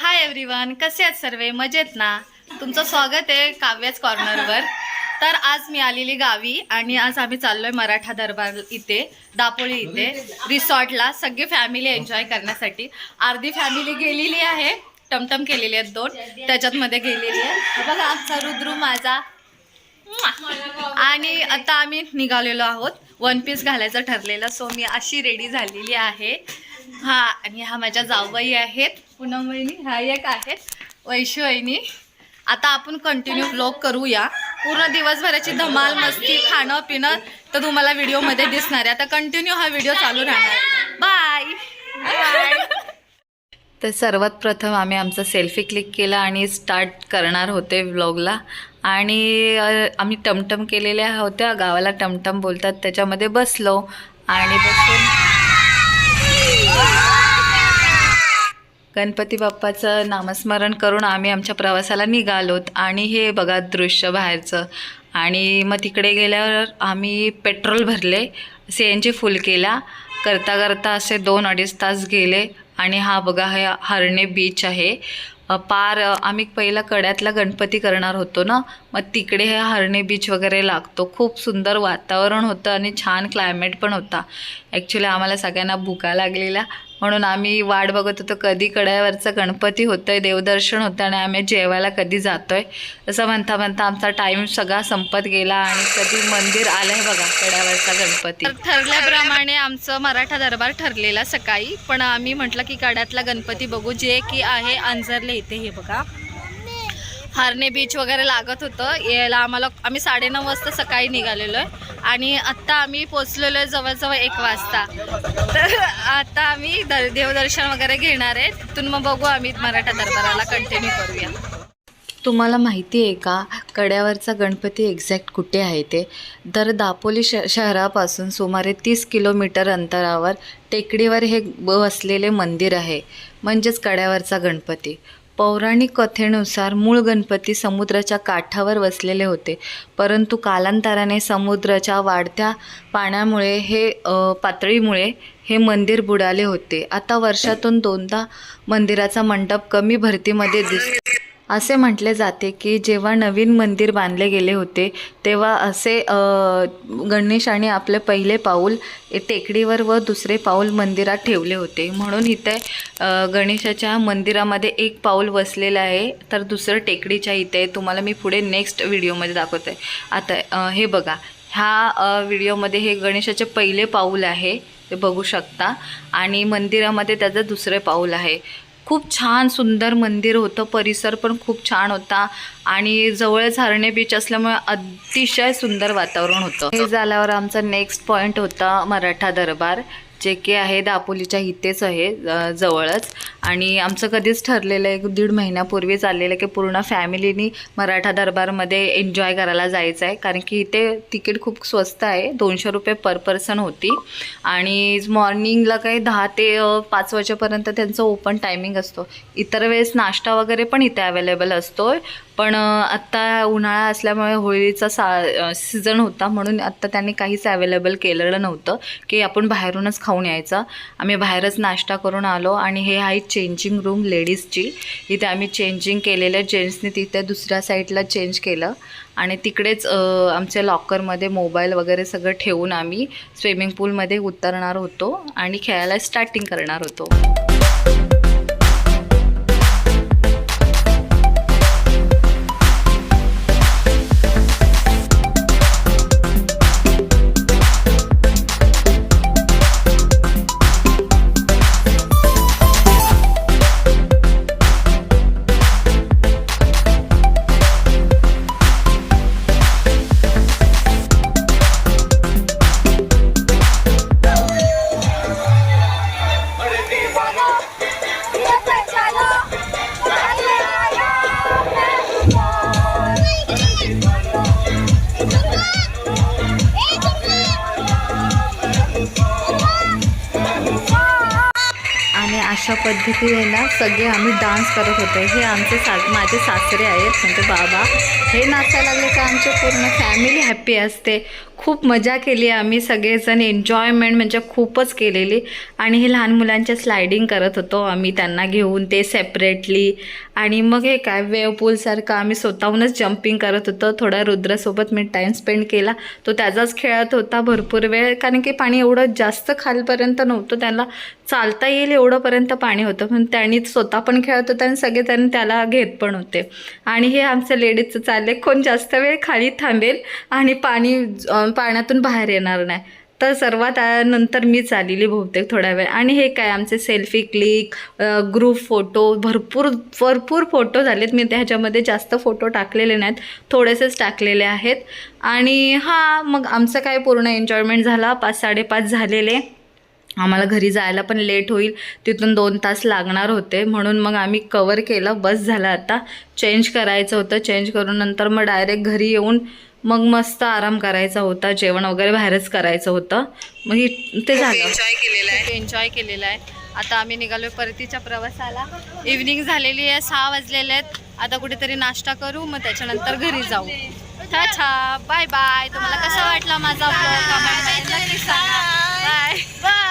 Hi everyone कसे आहेत सर्वे? मजेत ना? तुमचं स्वागत आहे काव्याच कॉर्नरवर. तर आज मी आलेली गावी आणि आज आम्ही चाललोय मराठा दरबार इथे दापोळी इथे रिसॉर्टला. सगळी फॅमिली एन्जॉय करण्यासाठी. अर्धी फॅमिली गेलेली आहे. टमटम केलेली आहेत दोन. त्याच्यात मध्ये गेलेली आहे. बघा आमचा रुद्रू माझा. आणि आता आम्ही निघालेलो आहोत. वन पीस घालायचं ठरलेलं सो मी अशी रेडी झालेली आहे. हा आणि हा माझ्या जाऊबाई आहेत. पूनम वहिनी हा एक आहेत वैशू वहिनी आता आपण कंटिन्यू ब्लॉग करूया. पूर्ण दिवसभराची धमाल मस्ती खाणं पिणं तर तुम्हाला व्हिडिओमध्ये दिसणार आहे. आता कंटिन्यू हा व्हिडिओ चालू राहणार. बाय बाय तर सर्वात प्रथम आम्ही आमचा सेल्फी क्लिक केला आणि स्टार्ट करणार होते व्लॉगला आणि आम्ही टमटम केलेल्या होत्या. गावाला टमटम बोलतात. त्याच्यामध्ये बसलो. आणि बसून गणपती बाप्पाचं नामस्मरण करून आम्ही आमच्या प्रवासाला निघालोत. आणि हे बघा दृश्य बाहेरचं. आणि मग तिकडे गेल्यावर आम्ही पेट्रोल भरले सी एन जी फुल केला. करता करता असे दोन अडीच तास गेले. आणि हा बघा हे हरणे बीच आहे. पार आम्ही पहिला कड्यातला गणपती करणार होतो ना? मग तिकडे हे हरणे बीच वगैरे लागतो. खूप सुंदर वातावरण होतं आणि छान क्लायमेट पण होता. ॲक्च्युली आम्हाला सगळ्यांना भुका लागलेला म्हणून आम्ही वाट बघत होतो कधी कड्यावरचं गणपती होतं आहे देवदर्शन होतं आणि आम्ही जेवायला कधी जातो आहे असं म्हणता म्हणता आमचा टाईम सगळा संपत गेला आणि कधी मंदिर आलं आहे बघा कड्यावरचा गणपती. ठरल्याप्रमाणे आमचं मराठा दरबार ठरलेला सकाळी. पण आम्ही म्हटलं की कड्यातला गणपती बघू जे की आहे अंजरले इथे हे बघा. हारणे बीच वगैरे लागत होतं. यायला आम्हाला आम्ही साडेनऊ वाजता सकाळी निघालेलो आहे आणि आत्ता आम्ही पोचलेलो आहे जवळजवळ एक वाजता. तर आता आम्ही द देवदर्शन वगैरे घेणार आहे. तिथून मग बघू आम्ही मराठा दरबाराला कंटिन्यू करूया. तुम्हाला माहिती आहे का कड्यावरचा गणपती एक्झॅक्ट कुठे आहे ते? तर दापोली श शहरापासून सुमारे तीस किलोमीटर अंतरावर टेकडीवर हे बसलेले मंदिर आहे. म्हणजेच कड्यावरचा गणपती. पौराणिक कथेनुसार मूळ गणपती समुद्राच्या काठावर वसलेले होते. परंतु कालांतराने समुद्राच्या वाढत्या पाण्यामुळे हे पातळीमुळे हे मंदिर बुडाले होते. आता वर्षातून दोनदा मंदिराचा मंडप कमी भरतीमध्ये दिसतो असे म्हटले जाते की जेव्हा नवीन मंदिर बांधले गेले होते तेव्हा असे गणेशाने आपले पहिले पाऊल टेकडीवर व दुसरे पाऊल मंदिरात ठेवले होते. म्हणून इथे गणेशाच्या मंदिरामध्ये एक पाऊल वसलेलं आहे तर दुसरं टेकडीच्या इथे. आहे. तुम्हाला मी पुढे नेक्स्ट व्हिडिओमध्ये दाखवते. आता हे बघा. ह्या व्हिडिओमध्ये हे गणेशाचे पहिले पाऊल आहे ते बघू शकता. आणि मंदिरामध्ये त्याचं दुसरे पाऊल आहे. खूप छान सुंदर मंदिर होतं परिसर पण खूप छान होता आणि जवळच हरणे बीच असल्यामुळे अतिशय सुंदर वातावरण होतं. हे झाल्यावर आमचा नेक्स्ट पॉईंट होता मराठा दरबार. जे की आहे दापोलीच्या इथेच आहे जवळच. आणि आमचं कधीच ठरलेलं आहे एक दीड महिन्यापूर्वी चाललेलं आहे की पूर्ण फॅमिलीनी मराठा दरबारमध्ये एन्जॉय करायला जायचं आहे. कारण की इथे तिकीट खूप स्वस्त आहे दोनशे रुपये पर पर्सन होती. आणि मॉर्निंगला काही दहा ते पाच वाजेपर्यंत त्यांचं ओपन टायमिंग असतो. इतर वेळेस नाश्ता वगैरे पण इथे अवेलेबल असतो पण आत्ता उन्हाळा असल्यामुळे होळीचा सा सीझन होता म्हणून आत्ता त्यांनी काहीच अवेलेबल केलेलं नव्हतं की आपण बाहेरूनच खाऊ खाऊन यायचं. आम्ही बाहेरच नाश्ता करून आलो आणि हे आहे चेंजिंग रूम लेडीजची इथे आम्ही चेंजिंग केलेलं जेंट्सनी तिथे दुसऱ्या साईडला चेंज केलं. आणि तिकडेच आमच्या लॉकरमध्ये मोबाईल वगैरे सगळं ठेवून आम्ही स्विमिंग पूलमध्ये उतरणार होतो आणि खेळायला स्टार्टिंग करणार होतो. अशा पद्धतीने ना सगळे आम्ही डान्स करत होतो. हे आमचे सा माझे सासरे आहेत म्हणजे बाबा. हे नाचायला लागले का आमची पूर्ण फॅमिली हॅप्पी असते. खूप मजा केली आम्ही सगळेजण. एन्जॉयमेंट म्हणजे खूपच केलेली. आणि हे लहान मुलांच्या स्लायडिंग करत होतो आम्ही त्यांना घेऊन ते सेपरेटली आणि मग हे काय वेव पूलसारखं आम्ही स्वतःहूनच जम्पिंग करत होतो. थोडा रुद्रासोबत मी टाईम स्पेंड केला. तो त्याचाच खेळत होता भरपूर वेळ. कारण की पाणी एवढं जास्त खालपर्यंत नव्हतं त्याला. चालता येईल एवढंपर्यंत पाणी होतं. पण त्यांनी स्वतः पण खेळत होता आणि सगळे त्यांनी त्याला घेत पण होते. आणि हे आमचं लेडीजचं चाललंय. कोण जास्त वेळ खाली थांबेल आणि पाणी पाण्यातून बाहेर येणार नाही. तर सर्वात नंतर मीच आलेली बहुतेक थोड्या वेळ. आणि हे काय आमचे सेल्फी क्लिक ग्रुप फोटो भरपूर भरपूर फोटो झालेत. मी त्याच्यामध्ये जास्त फोटो टाकलेले नाहीत. थोडेसेच टाकलेले आहेत. आणि हां मग आमचं काय पूर्ण एन्जॉयमेंट झाला? पाच साडेपाच झालेले. आम्हाला घरी जायला पण लेट होईल. तिथून दोन तास लागणार होते. म्हणून मग आम्ही कवर केलं. बस झालं आता. चेंज करायचं होतं. चेंज करून नंतर मग डायरेक्ट घरी येऊन मग मस्त आराम करायचा होता जेवण वगैरे बाहेरच करायचं होतं. मग ही- ते झालं. एन्जॉय केलेलं आहे. एन्जॉय केलेलं आहे. आता आम्ही निघालोय परतीच्या प्रवासाला. इव्हनिंग झालेली आहे सहा वाजलेले आहेत. आता कुठेतरी नाश्ता करू मग त्याच्यानंतर घरी जाऊ. छा बाय बाय तुम्हाला कसा वाटला माझा ब्लॉग कमेंट नक्की सांगा. Bye bye